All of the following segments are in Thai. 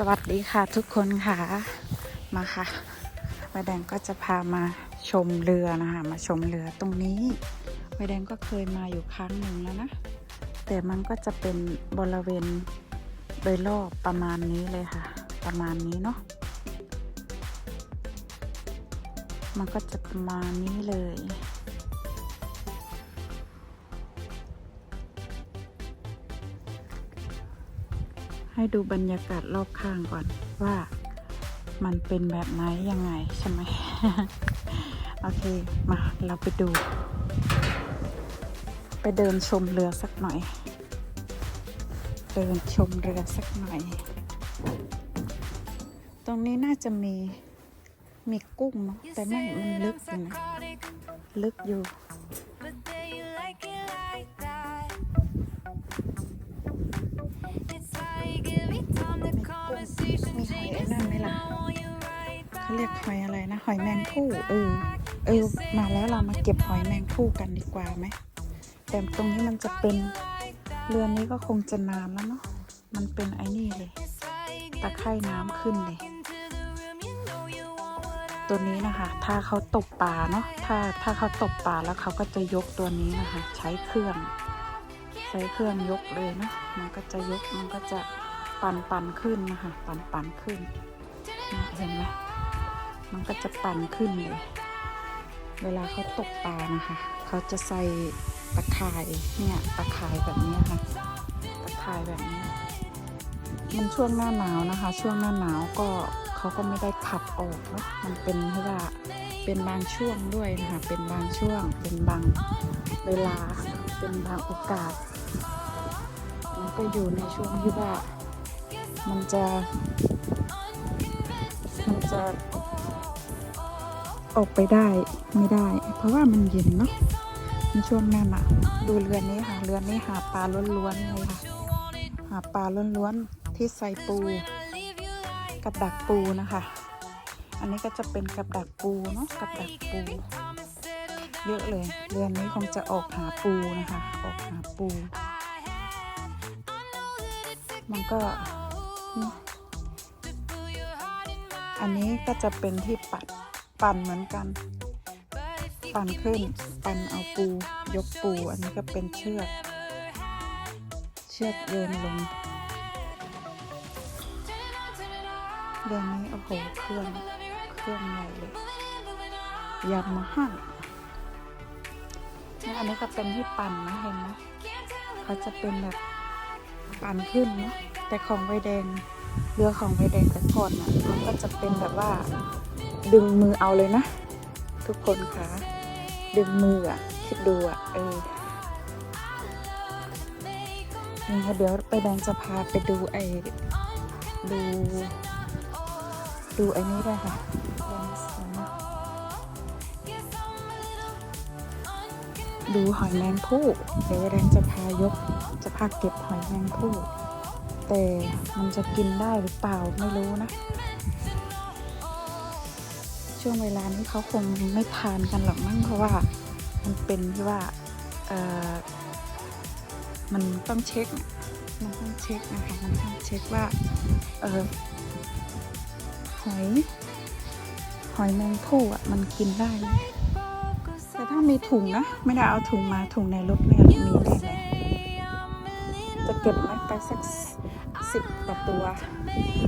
สวัสดีค่ะทุกคนค่ะมาค่ะใบแดงก็จะพามาชมเรือนะคะมาชมเรือตรงนี้ใบแดงก็เคยมาอยู่ครั้งหนึ่งแล้วนะแต่มันก็จะเป็นบริเวณโดยรอบประมาณนี้เลยค่ะ ประมาณนี้เนาะมันก็จะประมาณนี้เลย ให้ดูบรรยากาศรอบข้างก่อนว่ามันเป็นแบบไหนยังไงใช่ไหม โอเค มาเราไปดู ไปเดินชมเรือสักหน่อย เดินชมเรือสักหน่อย ตรงนี้น่าจะมีมีกุ้งเนาะแต่ไม่มันลึกอยู่นะลึกอยู่ เขาเรียกหอยอะไรนะ หอยแมงผู้เออเออมาแล้วเรามาเก็บหอยแมงผู้กันดีกว่าไหมแต่ตรงนี้มันจะเป็นเรือนนี้ก็คงจะนานแล้วเนาะมันเป็นไอ้นี่เลยตะไคร่น้ำขึ้นเลย ตัวนี้นะคะ ถ้าเขาตกปลาเนาะถ้าถ้าเขาตกปลาแล้วเขาก็จะยกตัวนี้นะคะ ใช้เครื่อง ใช้เครื่องยกเลยเนาะมันก็จะยกมันก็จะปันปันขึ้นนะคะ ปันปันขึ้นเห็นไหม มันก็จะปั่นขึ้นเลย เวลาเขาตกปลานะคะ เขาจะใส่ตะข่ายเนี่ยตะข่ายแบบนี้ค่ะ ตะข่ายแบบนี้ มันช่วงหน้าหนาวนะคะ ช่วงหน้าหนาวก็เขาก็ไม่ได้ขับออกเนาะมันเป็นที่ว่าเป็นบางช่วงด้วยนะคะ เป็นบางช่วง เป็นบางเวลา เป็นบางโอกาส มันก็อยู่ในช่วงที่ว่ามันจะ มันจะ ออกไปได้ไม่ได้ เพราะว่ามันเย็นเนาะในช่วงหน้าหนาวดูเรือนนี้ค่ะเรือนนี้หาปลาล้วนๆเลยค่ะ หาปลาล้วนๆที่ใส่ปูกับดักปูนะคะ อันนี้ก็จะเป็นกับดักปูเนาะกับดักปู เยอะเลยเรือนนี้คงจะออกหาปูนะคะ ออกหาปู มันก็อันนี้ก็จะเป็นที่ปัด ปั่นเหมือนกัน ปั่นขึ้น ปั่นเอาปู ยกปู อันนี้ก็เป็นเชือก เชือกโยนลงเรื่องนี้โอ้โหเครื่องเครื่องใหญ่เลยยามาฮ่าเนี่อันนี้ก็เป็นที่ปั่นนะเห็นไหมเขาจะเป็นแบบปั่นขึ้นนะแต่ของใบแดงเรือของใบแดงแต่ก่อนน่ะมันก็จะเป็นแบบว่า ดึงมือเอาเลยนะ ทุกคนคะดึงมืออะคิดดูอะเออนี่ค่ะเดี๋ยวไปแดงจะพาไปดูไอ้ดู ดูไอ้นี้ด้วยค่ะเดี๋ยวนะเดี๋ยวนะดูหอยแมงผู้เดี๋ยวแดงจะพายกจะพาเก็บหอยแมงผู้แต่มันจะกินได้หรือเปล่าไม่รู้นะ ช่วงเวลานี้เขาคงไม่ทานกันหรอกมั้งเพราะว่ามันเป็นที่ว่าเออมันต้องเช็ค มันต้องเช็คนะคะมันต้องเช็คว่าเออหอยหอยแมงผู้อะมันกินได้ไหมแต่ถ้ามีถุงนะไม่ได้เอาถุงมาถุงในรถเนี่ยมีแน่เลยจะเก็บไว้ไปสักสิบกว่าตัว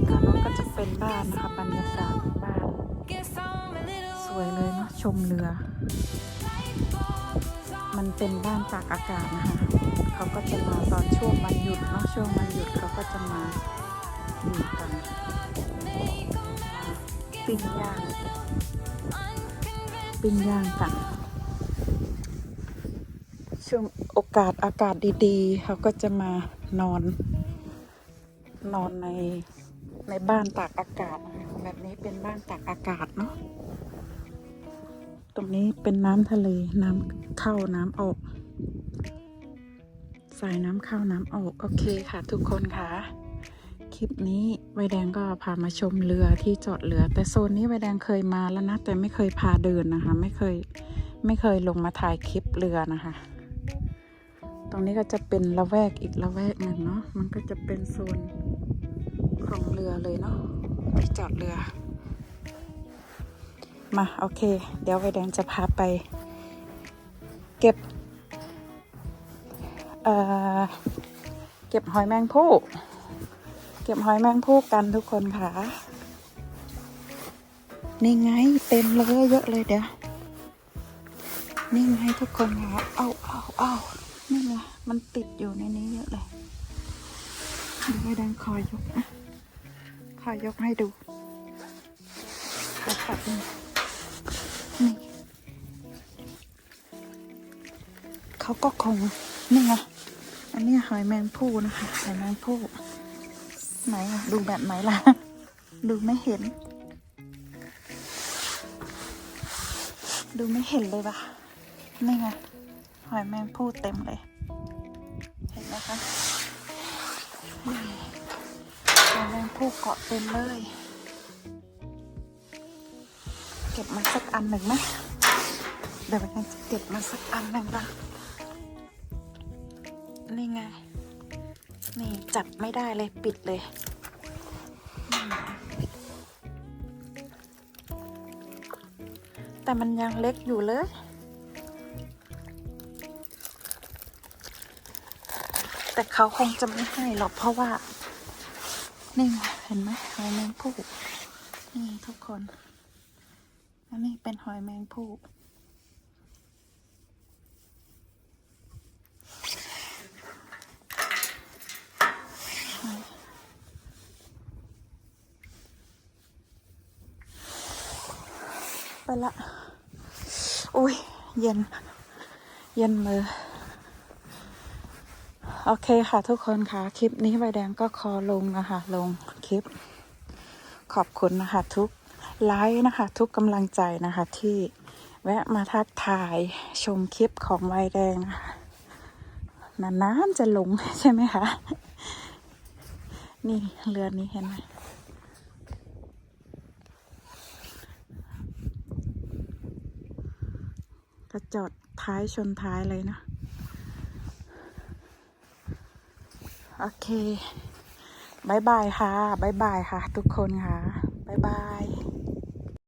ทางโน้นก็จะเป็นบ้านนะคะบรรยากาศ วยเลยเนาะชมเรือ มันเป็นบ้านตากอากาศนะคะ เขาก็จะมาตอนช่วงวันหยุดเนาะช่วงวันหยุดเขาก็จะมาอยู่กันปิ้งย่างปิ้งย่างกันช่วงโอกาสอากาศดีๆ เขาก็จะมานอน นอนในในบ้านตากอากาศนะคะแบบนี้เป็นบ้านตากอากาศเนาะ ตรงนี้เป็นน้ำทะเลน้ำเข้าน้ำออก สายน้ำเข้าน้ำออกโอเคค่ะทุกคนค่ะคลิปนี้ไวแดงก็พามาชมเรือที่จอดเรือ แต่โซนนี้ไวแดงเคยมาแล้วนะ แต่ไม่เคยพาเดินนะคะ ไม่เคยไม่เคยลงมาถ่ายคลิปเรือนะคะ ตรงนี้ก็จะเป็นละแวกอีกละแวกหนึ่งเนาะมันก็จะเป็นโซนลงเรือเลยเนาะที่จอดเรือ มาโอเค เดี๋ยวไวแดงจะพาไป เก็บ เอ่อ เก็บหอยแมงผู้เก็บหอยแมงผู้กันทุกคนค่ะนี่ไงเต็มเลยเยอะเลยเดี๋ยวนี่ไงทุกคนค่ะเอาเอาเอานี่ไงมันติดอยู่ในนี้เยอะเลยเดี๋ยวไว้ดังคอยยกนะคอยยกให้ดูเดี๋ยวปัดนี่ นี่เขาก็คงนี่ไงอันนี้หอยแมงผู้นะคะหอยแมงผู้ไหนดูแบบไหนล่ะ ดูไม่เห็น ดูไม่เห็นเลยว่ะนี่ไงหอยแมงผู้เต็มเลย เห็นไหมคะหอยแมงผู้เกาะเต็มเลย ก็บมาสักอันหนึ่งไหมเดี๋ยวเราจะเก็บมาสักอันหนึ่งละนี่ไง นี่จับไม่ได้เลยปิดเลยแต่มันยังเล็กอยู่เลย แต่เขาคงจะไม่ให้หรอกเพราะว่า นี่เห็นไหมหอยแมงผู้นี่ทุกคน นนี้เป็นหอยแมงผู้ไปละ อุ้ย เย็น เย็นมือ โอเคค่ะทุกคนค่ะ คลิปนี้ใบแดงก็ขอลงนะคะ ลงคลิป ขอบคุณนะคะทุก ไลค์นะคะ ทุกกำลังใจนะคะที่แวะมาทักทายชมคลิปของใบแดงนะคะนานๆจะลงใช่ไหมคะ นี่เรือนนี้เห็นไหมกระจอดท้ายชนท้ายเลยนะ โอเคบายบายค่ะบายบายค่ะ ทุกคนค่ะ